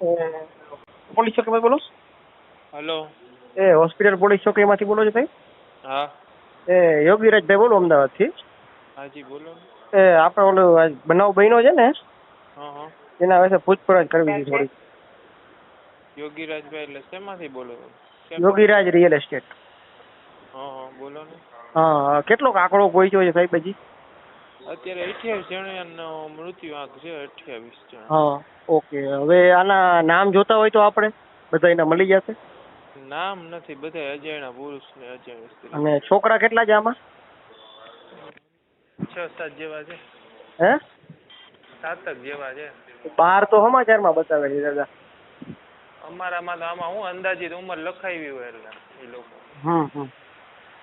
Police ચોકીમાંથી બોલો hello. એ હોસ્પિટલ પોલીસ ચોકીમાંથી બોલો છો ભાઈ? હા. એ યોગીરાજભાઈ બોલો અમદાવાદથી. હાજી બોલો. એ આપણે ઓલો બનાવ બન્યો છે ને એના વિશે પૂછપરછ કરવી છે થોડી યોગીરાજભાઈ એટલે શેમાંથી બોલો? Yogiraj real estate. હા હા બોલો ને. હા કેટલો આંકડો પહોંચ્યો છે સાહેબ હજી અત્યારે અઠ્યાવીસ જણાનો મૃત્યુ આંક છે અઠ્યાવીસ જણા. હા ઓકે. હવે આના નામ જોતા હોય તો આપણે? બધા એના મળી જશે? નામ નથી બધા અજાણ્યા પુરુષ ને અજાણ્યા સ્ત્રી. અને છોકરા કેટલા છે આમાં? છ સાત જેવા છે. હે? સાતક જેવા છે. બાર તો સમાચારમાં બતાવે છે દાદા. અમારામાં તો આમાં હું અંદાજિત ઉંમર લખાવી હોય એટલે એ લોકો. હમ હમ.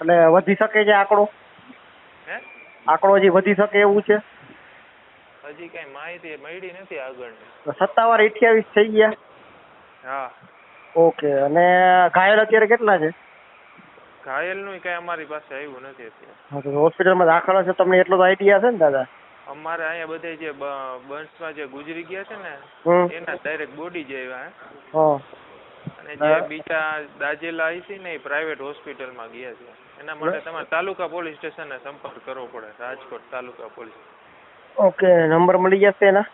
એટલે વધી શકે છે આંકડો? આંકડો હજી વધી શકે એવું છે? હજી કઈ માહિતી મળી નથી આગળ સત્તાવાર અઠ્યાવીસ થઈ ગયા? હા. ઓકે અને ઘાયલ અત્યારે કેટલા છે? ઘાયલનું કઈ અમારી પાસે આવ્યું નથી અત્યારે. હોસ્પિટલમાં દાખલ છે તમને એટલો તો આઈડિયા છે ને દાદા? અમારે અહીંયા બધે જે બ- જે ગુજરી ગયા છે ને એના ડાયરેક્ટ બોડી જે આવ્યા હા. અને જે બીજા દાજેલા છે ને એ પ્રાઇવેટ હોસ્પિટલમાં ગયા છે. એના માટે તમારે તાલુકા પોલીસ સ્ટેશનને સંપર્ક કરવો પડે Rajkot taluka police. Okay number મળી જશે એના?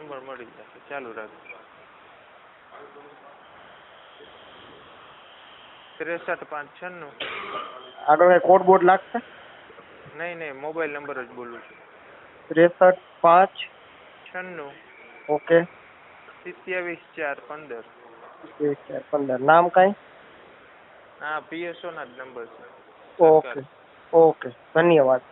નંબર મળી જશે ચાલુ રાખજો. ત્રેસઠ પાંચ છન્નું. આગળ કઈ કોડ બોર્ડ લાગશે? નહીં નહીં મોબાઈલ નંબર જ બોલું છું. ત્રેસઠ પાંચ છન્નું. ઓકે. સિત્યાવીસ ચાર પંદર. ચાર પંદર. નામ કાંઈ? હા પીએસઓ ના જ નંબર છે. ઓકે. ઓકે. ધન્યવાદ.